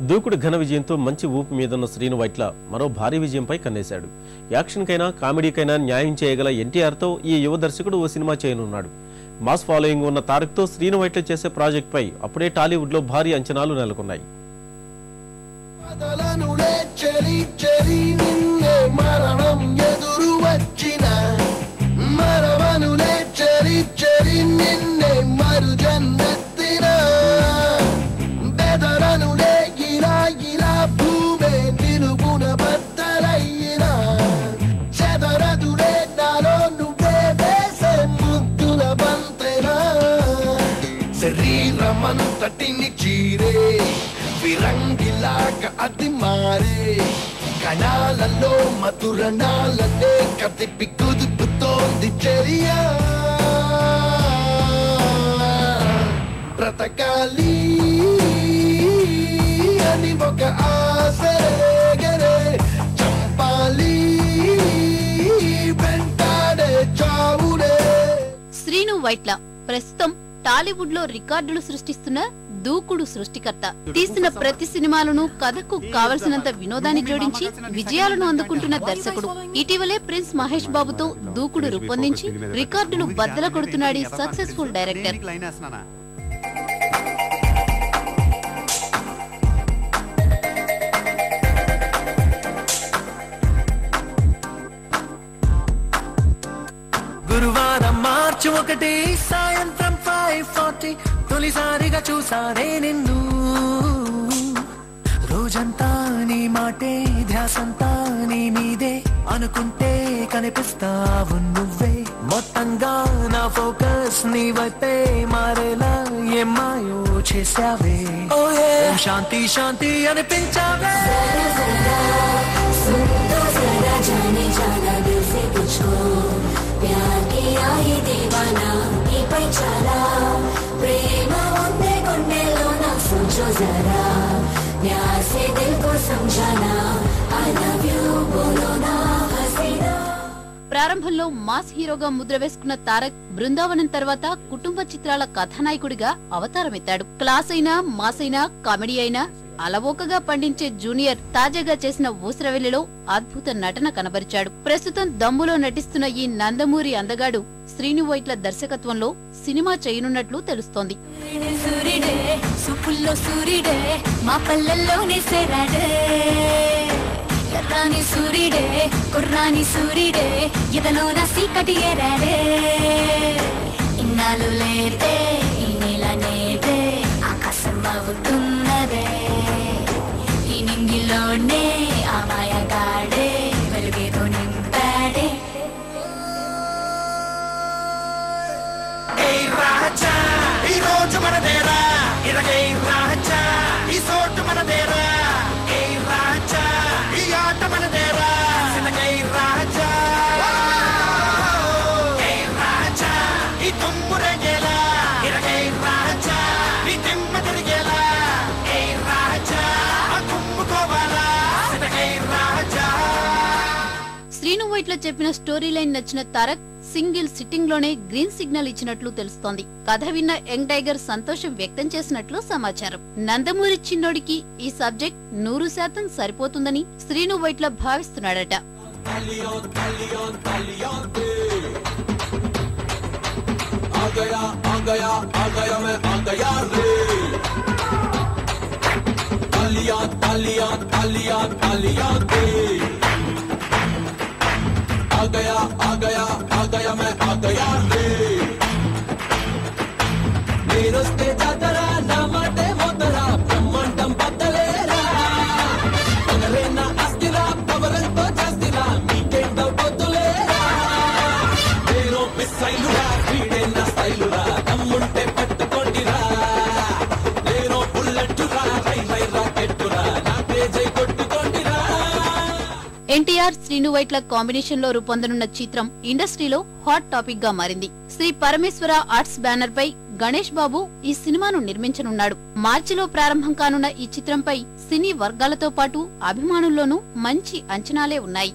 దూకుడు ఘన విజయంతో మంచి ఊపు మీదున్న శ్రీను వైట్ల మరో భారీ విజయంపై కన్నేశాడు. యాక్షన్కైనా కామెడీకైనా న్యాయం చేయగల ఎన్టీఆర్తో ఈ యువ దర్శకుడు ఓ సినిమా చేయనున్నాడు. మాస్ ఫాలోయింగ్ ఉన్న తారక్తో శ్రీను వైట్ల చేసే ప్రాజెక్టుపై అప్పుడే టాలీవుడ్లో భారీ అంచనాలు నెలకొన్నాయి. శరీరమంతటిని చీరే విరంగిలాగా అది మారే. కణాలలో మధురణాలనే కదిపి కుదుపుతోంది చర్య. బ్రతకాలి అని ఒక ఆశ చంపాలి వెంటాడే శ్రీను వైట్ల ప్రస్తుతం టాలీవుడ్లో రికార్డులు సృష్టిస్తున్న దూకుడు సృష్టికర్త. తీసిన ప్రతి సినిమాలను కథకు కావలసినంత వినోదాన్ని జోడించి విజయాలను అందుకుంటున్న దర్శకుడు. ఇటీవలే ప్రిన్స్ మహేష్ బాబుతో దూకుడు రూపొందించి రికార్డులు బద్దల కొడుతున్నాడు సక్సెస్ఫుల్ డైరెక్టర్. గురువారం మార్చి ఒకటి సాయంత్రం ఫైవ్ ఫార్టీ తొలిసారిగా చూసానే నిన్ను. రోజంతా నీ మాటే ధ్యాసంతా నీ మీదే అనుకుంటే కనిపిస్తావు నువ్వే. మొత్తంగా నా ఫోకస్ నీ వైపే మారేలా ఏమాయో చేసావే ఓం శాంతి శాంతి అనిపించావే. सोचो जरा प्यार से दिल को समझाना आई लव यू बोलो ना हसीना ప్రారంభంలో మాస్ హీరోగా ముద్ర వేసుకున్న తారక్ బృందావనం తర్వాత కుటుంబ చిత్రాల కథానాయకుడిగా అవతారమెత్తాడు క్లాస్ అయినా మాస్ అయినా కామెడీ అయినా అలవోకగా పండించే జూనియర్ తాజాగా చేసిన ఊసరవెల్లిలో అద్భుత నటన కనబరిచాడు ప్రస్తుతం దమ్ములో నటిస్తున్న ఈ నందమూరి అందగాడు శ్రీను వైట్ల దర్శకత్వంలో సినిమా చేయనున్నట్లు తెలుస్తోంది సూర్యుడే సుపుల్లో సూర్యుడే మా పల్లెల్లోనే సెరాడే. ఎర్రాని సూర్యుడే కుర్రాని సూర్యుడే ఇదలో నా సీకటి ఎరాడే ఇన్నాళ్ళు లేదే ఈ నెల నేదే ఆకాశం అవుతున్నదే. ఈ నింగిలోనే ఈ సోటు లో చెప్పిన స్టోరీ లైన్ నచ్చిన తారక్ సింగిల్ సిట్టింగ్లోనే గ్రీన్ సిగ్నల్ ఇచ్చినట్లు తెలుస్తోంది కథ విన్న యంగ్ టైగర్ సంతోషం వ్యక్తం చేసినట్లు సమాచారం నందమూరి చిన్నోడికి ఈ సబ్జెక్ట్ నూరు శాతం సరిపోతుందని శ్రీను వైట్ల భావిస్తున్నాడట आ गया आ गया आ गया मैं आ गया। मेरे रस्ते जा ఎన్టీఆర్ శ్రీను వైట్ల కాంబినేషన్లో రూపొందనున్న చిత్రం ఇండస్ట్రీలో హాట్ టాపిక్గా మారింది. శ్రీ పరమేశ్వర ఆర్ట్స్ బ్యానర్ పై గణేష్ బాబు ఈ సినిమాను నిర్మించనున్నాడు. మార్చిలో ప్రారంభం కానున్న ఈ చిత్రంపై సినీ వర్గాలతో పాటు అభిమానుల్లోనూ మంచి అంచనాలే ఉన్నాయి.